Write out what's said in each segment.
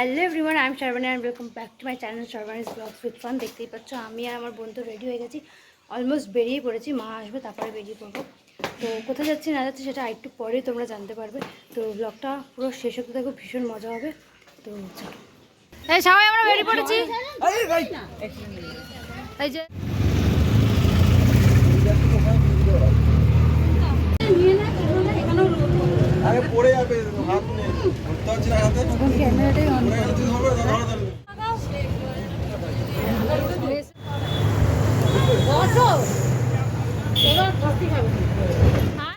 Hello everyone I am Sharbani and welcome back to my channel Sharbani's blogs with fun দেখতেই পাচ্ছ আমি আর আমার বন্ধু রেডি হয়ে গেছি। অলমোস্ট বেরিয়ে পড়েছি মা আসবে তারপরে বেরিয়ে পড়ব। তো কোথায় যাচ্ছি না যাচ্ছি সেটা একটু পরেই তোমরা জানতে পারবে। তো ব্লগটা পুরো শেষ হতে দেখো ভীষণ মজা হবে। তো চলো। এই সবাই আমরা বেরিয়ে পড়েছি। এই যে পড়ে যাবে হাত নেই ধরতে পারছি না হাতে ক্যামেরাটাই অন পড়ে গেলে তুই ধরবে ধরো ধরো।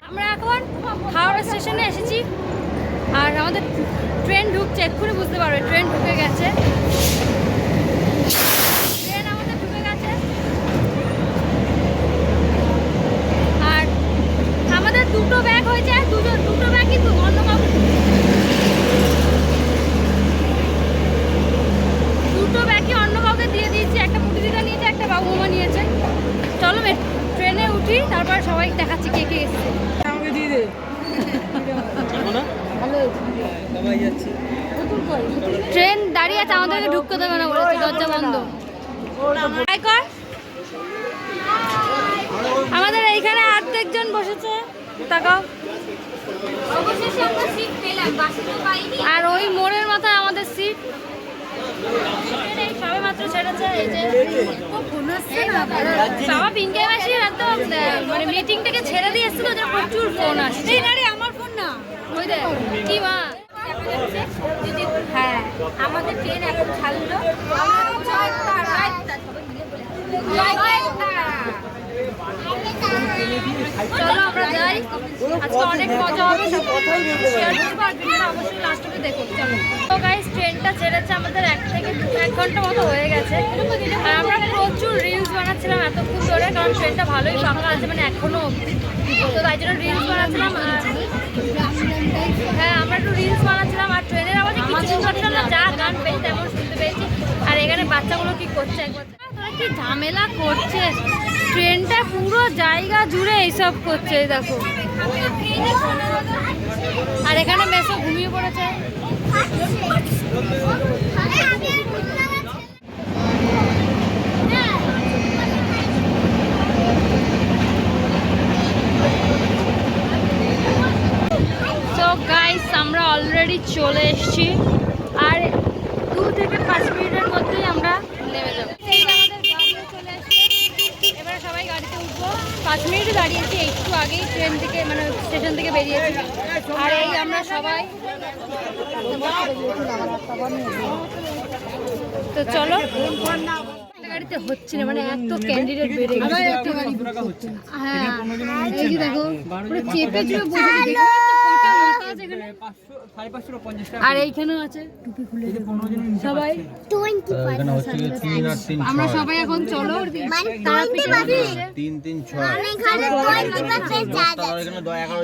আমরা এখন হাওড়া স্টেশনে এসেছি। আর আমাদের ট্রেন ঢুকছে এক্ষুনি বুঝতে পারবে ট্রেন ঢুকে গেছে ট্রেন আমাদের ঢুকে গেছে আর আমাদের দুটো ব্যাগ হয়েছে দুটো দুটো ব্যাগ কিন্তু অন্য কাউকে দুটো ব্যাগই অন্য কাউকে দিয়ে দিয়েছি একটা পুটিদিদা নিয়েছে একটা বাবু মামা নিয়েছে চলো ট্রেনে উঠি তারপর সবাই দেখাচ্ছি কে কে এসছে। ট্রেন দাঁড়িয়ে আছে আমাদেরকে ঢুকতে দেবে না বলেছে দরজা বন্ধ। আমাদের এইখানে অর্ধেকজন বসেছে তাকাও। আর ওই মোড়ের মাথায় আমাদের সিট সবে মাত্র ছেড়েছে এই যে। বাবা পিঙ্কে মাসি তো মানে মিটিং থেকে ছেড়ে দিয়ে এসেছিল যে প্রচুর ফোন আসছে। আমার ফোন না। ওই দেখ কি মা? যদি হ্যাঁ আমাদের ট্রেন এখন ছাড়লো। আমরা জয় তারা জয় তারা চলো আমরা যাই। আজকে অনেক মজা হবে শেয়ার করব আর ভিডিওটা অবশ্যই লাস্ট অব্দি দেখো। চলো। তো গাইস ট্রেনটা ছেড়েছে আমাদের এক থেকে এক ঘণ্টা মতো হয়ে গেছে। আর আমরা প্রচুর বানাচ্ছিলাম এতক্ষণ ধরে কারণ ট্রেনটা ভালোই ফাঁকা আছে মানে এখনও তো তাই জন্য রিলস বানাচ্ছিলাম হ্যাঁ আমরা একটু রিলস বানাচ্ছিলাম আর ট্রেনের আওয়াজে কিছু পাচ্ছিলাম না যা গান পেয়েছি তেমন শুনতে পেয়েছি। আর এখানে বাচ্চাগুলো কি করছে একবার তোরা কি ঝামেলা করছে। ট্রেনটা পুরো জায়গা জুড়ে এইসব করছে দেখো। আর এখানে মেসো ঘুমিয়ে পড়েছে। সো গাইস আমরা অলরেডি চলে এসেছি। আর দু থেকে পাঁচ মিনিটের মধ্যেই আমরা নেমে যাব। এবারে সবাই গাড়িতে উঠবো। পাঁচ মিনিটে দাঁড়িয়েছি একটু আগেই ট্রেন থেকে মানে স্টেশন থেকে বেরিয়েছি। আর এই আমরা সবাই। তো চলো। গাড়িতে হচ্ছে না মানে এত ক্যান্ডিডেট বেড়ে গেছে। হ্যাঁ এই যে দেখো পুরো চেপে চেপে বসে আছে এখানে? আর এইখানেও আছে? টুপি খুলে সবাই? আমরা সবাই এখন চলো। তিন তিন ছয়। এখানে এখানে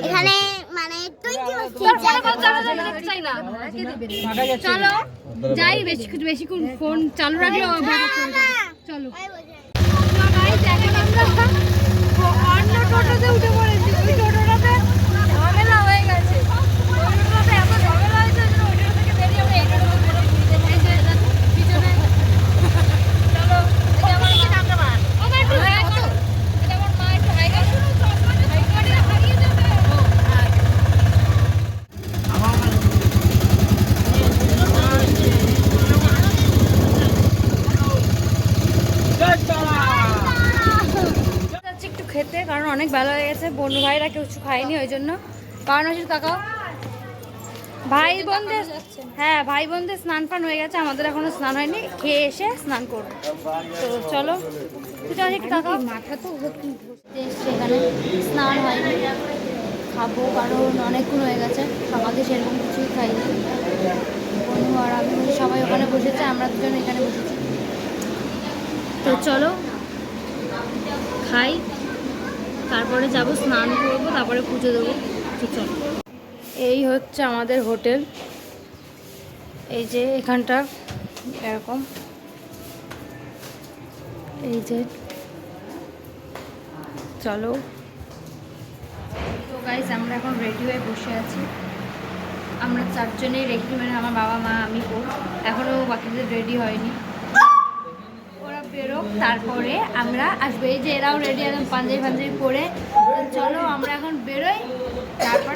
এখানে মানে টোয়েন্টি তারপরে বলতে হবে যে যেতে চাই না। চলো যাই বেশি বেশিক্ষণ ফোন চালু রাখলে। চলো। এখন আমরা অন্য টোটোতে উঠে পড়েছি ওই টোটোটাতে ঝামেলা হয়ে গেছে ওই টোটোটাতে এত ঝামেলা হয়েছে যে ওই টোটো থেকে বেরিয়ে আমরা এই টোটোতে বেরোবো। এই যে পিছনে চলো এই যে আমার ও মা, একটু হাই করো। এটা আমার মা একটু হাই করো। হাই করে হারিয়ে যাবে। ও, আচ্ছা। যাচ্ছি একটু খেতে কারণ অনেক বেলা হয়ে গেছে বোন ভাইরা কেউ কিছু খায়নি ওই জন্য। কারণ হচ্ছে তাকাও ভাই বোনদের হ্যাঁ ভাই বোনদের স্নান ফান হয়ে গেছে আমাদের এখনও স্নান হয়নি খেয়ে এসে স্নান করব। তো চলো মাথা তো সেখানে স্নান হয়নি। খাব কারণ অনেকক্ষণ হয়ে গেছে সকালে সেরকম কিছুই খাইনি। বন্ধু আর আমি সবাই ওখানে বসেছে আমরা দুজন এখানে বসেছি। তো চলো খাই। তারপরে যাব স্নান করব তারপরে পুজো দেবো। চলো। এই হচ্ছে আমাদের হোটেল। এই যে এখানটা এরকম। এই যে। চলো। তো গাইজ আমরা এখন রেডি হয়ে বসে আছি। আমরা চারজনেই রেডি মানে আমার বাবা মা আমি এখনও বাকিদের রেডি হয়নি। বেরোক তারপরে আমরা আসব। এই যে এরাও রেডি একদম পাঞ্জাবি পাঞ্জাবি পরে। চলো আমরা এখন বেরোই তারপর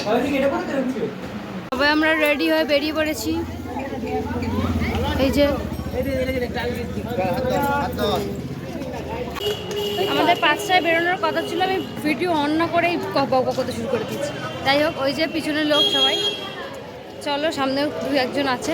সবাই আমরা রেডি হয়ে বেরিয়ে পড়েছি। এই যে আমাদের পাঁচটায় বেরোনোর কথা ছিল আমি ভিডিও অন না করেই বক করতে শুরু করে দিচ্ছি যাই হোক ওই যে পিছনের লোক সবাই। চলো সামনেও দু একজন আছে।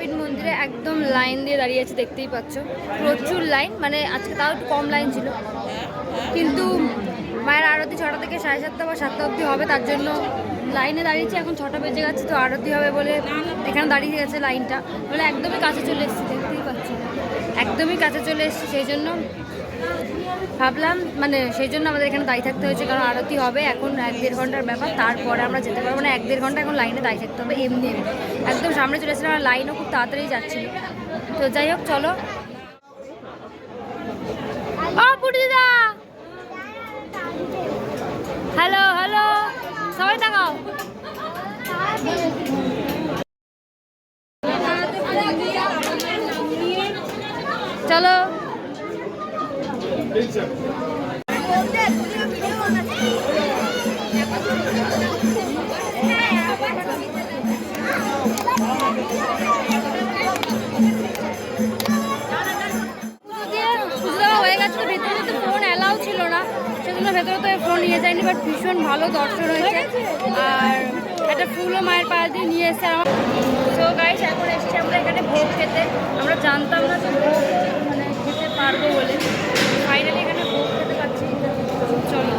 তারাপীঠ মন্দিরে একদম লাইন দিয়ে দাঁড়িয়ে আছে, দেখতেই পাচ্ছ। প্রচুর লাইন মানে আজকে তাও একটু কম লাইন ছিল। কিন্তু মায়ের আরতি ছটা থেকে সাড়ে সাতটা বা সাতটা অবধি হবে, তার জন্য লাইনে দাঁড়িয়েছি, এখন ছটা বেজে গেছে, তো আরতি হবে বলে এখানে দাঁড়িয়ে গেছে লাইনটা বলে একদমই কাছে চলে এসেছি, দেখতেই পাচ্ছি। একদমই কাছে চলে এসেছি, সেই জন্য ভাবলাম মানে সেই জন্য আমাদের এখানে দাঁড়িয়ে থাকতে হয়েছে, কারণ আরতি হবে এখন এক দেড় ঘণ্টার ব্যাপার, তারপরে আমরা যেতে পারব না, এক দেড় ঘণ্টা এখন লাইনে দাঁড়িয়ে থাকতে হবে, এমনি একদম সামনে চলে এসেছিলাম, আর লাইনও খুব তাড়াতাড়ি যাচ্ছিল। তো যাই হোক, চলো। হ্যালো হ্যালো, সবাই তাকাও চলো পুজো দিয়ে পুজো দেওয়া হয়ে গেছে তো ভেতরে তো ফোন নিয়ে যায়নি বাট ভীষণ ভালো দর্শন হয়েছে আর একটা ফুলও মায়ের পায়ে দিয়ে নিয়ে এসে এখানে ভোগ খেতে। আমরা জানতাম না যে ভোগ মানে খেতে পারব বলে ফাইনালি এখানে ভোগ খেতে পাচ্ছি চলো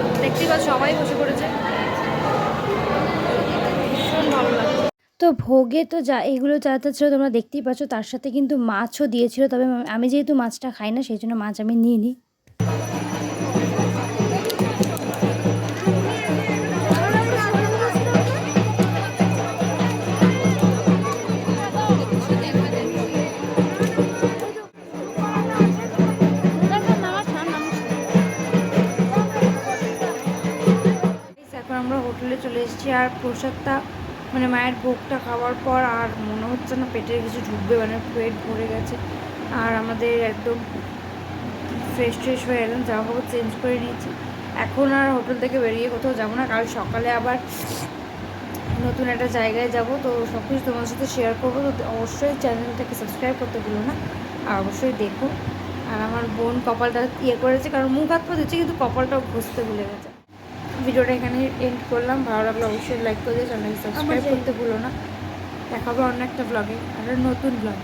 পাচ্ছ সবাই বসে পড়েছে। তো ভোগে তো যা, এগুলো যা তা ছিল তোমরা দেখতেই পাচ্ছ, তার সাথে কিন্তু মাছও দিয়েছিল, তবে আমি যেহেতু মাছটা খাই না, সেই জন্য মাছ আমি নিয়ে নিই আর প্রসাদটা মানে মায়ের ভোগটা খাওয়ার পর আর মনে হচ্ছে না পেটের কিছু ঢুকবে মানে পেট ভরে গেছে। আর আমাদের একদম ফ্রেশ ট্রেশ হয়ে এলাম জামা কাপড় চেঞ্জ করে নিয়েছি। এখন আর হোটেল থেকে বেরিয়ে কোথাও যাব না, কাল সকালে আবার নতুন একটা জায়গায় যাব। তো সব কিছু তোমার সাথে শেয়ার করব, তো অবশ্যই চ্যানেলটাকে সাবস্ক্রাইব করতে ভুলো না, আর অবশ্যই দেখো। আর আমার বোন কপালটা ইয়ে করেছে, কারণ মুখ হাত পা দিচ্ছে কিন্তু কপালটাও ঘষতে ভুলে গেছে। ভিডিওটা এখানে এন্ড করলাম। ভালো লাগলে অবশ্যই লাইক করে দিয়ে চ্যানেলকে সাবস্ক্রাইব করতে ভুলো না। দেখাবো অন্য একটা ব্লগে আর নতুন ব্লগ